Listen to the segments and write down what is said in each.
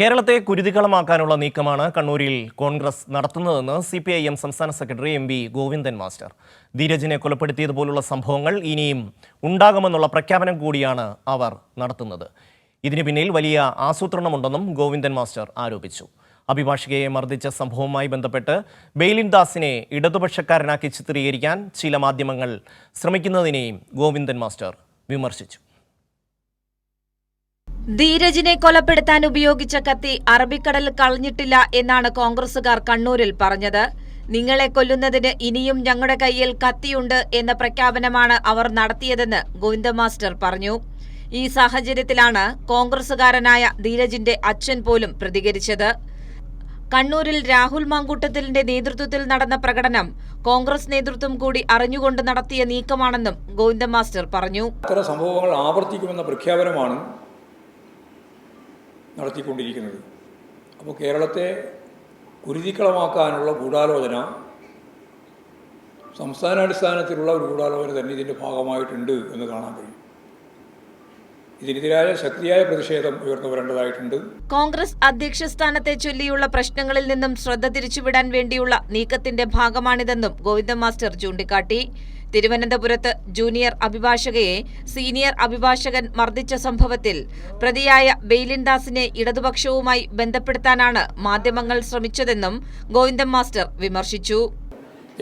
കേരളത്തെ കുരുതികളമാക്കാനുള്ള നീക്കമാണ് കണ്ണൂരിൽ കോൺഗ്രസ് നടത്തുന്നതെന്ന് സി പി ഐ എം സംസ്ഥാന secretary M V Govindan master. ധീരജിനെ കൊലപ്പെടുത്തിയതുപോലുള്ള സംഭവങ്ങൾ ഇനിയും ഉണ്ടാകുമെന്നുള്ള പ്രഖ്യാപനം കൂടിയാണ് അവർ നടത്തുന്നത്. ഇതിനു പിന്നിൽ വലിയ ആസൂത്രണമുണ്ടെന്നും ഗോവിന്ദൻ മാസ്റ്റർ ആരോപിച്ചു. അഭിഭാഷകയെ മർദ്ദിച്ച സംഭവവുമായി ബന്ധപ്പെട്ട് ബെയിലിൻ ദാസിനെ ഇടതുപക്ഷക്കാരനാക്കി ചിത്രീകരിക്കാൻ ചില മാധ്യമങ്ങൾ ശ്രമിക്കുന്നതിനെയും ഗോവിന്ദൻ മാസ്റ്റർ വിമർശിച്ചു. ധീരജിനെ കൊലപ്പെടുത്താൻ ഉപയോഗിച്ച കത്തി അറബിക്കടൽ കളഞ്ഞിട്ടില്ല എന്നാണ് കോൺഗ്രസുകാർ കണ്ണൂരിൽ പറഞ്ഞത്. നിങ്ങളെ കൊല്ലുന്നതിന് ഇനിയും ഞങ്ങളുടെ കയ്യിൽ കത്തിയുണ്ട് എന്ന പ്രഖ്യാപനമാണ് അവർ നടത്തിയതെന്ന് ഗോവിന്ദ മാസ്റ്റർ പറഞ്ഞു. ഈ സാഹചര്യത്തിലാണ് കോൺഗ്രസുകാരനായ ധീരജിന്റെ അച്ഛൻ പോലും പ്രതികരിച്ചത്. കണ്ണൂരിൽ രാഹുൽ മാങ്കൂട്ടത്തിലിന്റെ നേതൃത്വത്തിൽ നടന്ന പ്രകടനം കോൺഗ്രസ് നേതൃത്വം കൂടി അറിഞ്ഞുകൊണ്ട് നടത്തിയ നീക്കമാണെന്നും ഗോവിന്ദ മാസ്റ്റർ പറഞ്ഞു. അത്തരം സംഭവങ്ങൾ ആവർത്തിക്കുമെന്ന പ്രഖ്യാപനമാണ് നടത്തിക്കൊണ്ടിരിക്കുന്നത്. അപ്പോൾ കേരളത്തെ കുരുതിക്കളമാക്കാനുള്ള ഗൂഢാലോചന സംസ്ഥാനാടിസ്ഥാനത്തിലുള്ള ഒരു ഗൂഢാലോചന തന്നെ ഇതിന്റെ ഭാഗമായിട്ടുണ്ട് എന്ന് കാണാൻ കഴിയും. ഇതിനെതിരായ ശക്തിയായ പ്രതിഷേധം ഉയർന്നു വരേണ്ടതായിട്ടുണ്ട്. കോൺഗ്രസ് അധ്യക്ഷ സ്ഥാനത്തെ ചൊല്ലിയുള്ള പ്രശ്നങ്ങളിൽ നിന്നും ശ്രദ്ധ തിരിച്ചുവിടാൻ വേണ്ടിയുള്ള നീക്കത്തിന്റെ ഭാഗമാണിതെന്നും ഗോവിന്ദ മാസ്റ്റർ ചൂണ്ടിക്കാട്ടി. തിരുവനന്തപുരത്ത് ജൂനിയർ അഭിഭാഷകയെ സീനിയർ അഭിഭാഷകൻ മർദ്ദിച്ച സംഭവത്തിൽ പ്രതിയായ ബെയ്ലിൻദാസിനെ ഇടതുപക്ഷവുമായി ബന്ധപ്പെടുത്താനാണ് മാധ്യമങ്ങൾ ശ്രമിച്ചതെന്നും ഗോവിന്ദൻ മാസ്റ്റർ വിമർശിച്ചു.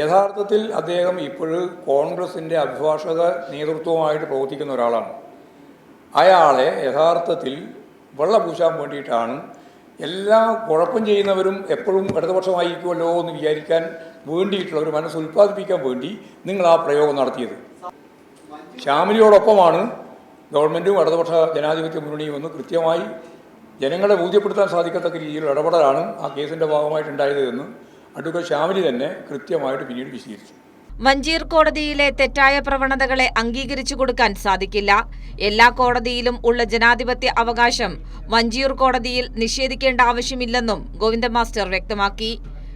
യഥാർത്ഥത്തിൽ അദ്ദേഹം ഇപ്പോഴും കോൺഗ്രസിന്റെ അഭിഭാഷക നേതൃത്വമായിട്ട് പ്രവർത്തിക്കുന്ന ഒരാളാണ്. അയാളെ യഥാർത്ഥത്തിൽ വെള്ളപൂശാൻ വേണ്ടിയിട്ടാണ് എല്ലാ കുഴപ്പം ചെയ്യുന്നവരും എപ്പോഴും ഇടതുപക്ഷമായിരിക്കുമല്ലോ എന്ന് വിചാരിക്കാൻ വേണ്ടിയിട്ടുള്ള ഒരു മനസ്സ് ഉൽപ്പാദിപ്പിക്കാൻ വേണ്ടി നിങ്ങൾ ആ പ്രയോഗം നടത്തിയത്. ശ്യാമിലിയോടൊപ്പമാണ് ഗവൺമെന്റും ഇടതുപക്ഷ ജനാധിപത്യ മുന്നണിയും ഒന്ന് കൃത്യമായി ജനങ്ങളെ ബോധ്യപ്പെടുത്താൻ സാധിക്കത്തക്ക രീതിയിലുള്ള ഇടപെടലാണ് ആ കേസിന്റെ ഭാഗമായിട്ടുണ്ടായത് എന്ന് അഡ്വക്കേറ്റ് ശ്യാമിലി തന്നെ കൃത്യമായിട്ട് പിന്നീട് വിശദീകരിച്ചു. മഞ്ചീർ കോടതിയിലെ തെറ്റായ പ്രവണതകളെ അംഗീകരിച്ചു കൊടുക്കാൻ സാധിക്കില്ല. എല്ലാ കോടതിയിലും ഉള്ള ജനാധിപത്യ അവകാശം മഞ്ചീർ കോടതിയിൽ നിഷേധിക്കേണ്ട ആവശ്യമില്ലെന്നും ഗോവിന്ദ മാസ്റ്റർ വ്യക്തമാക്കി.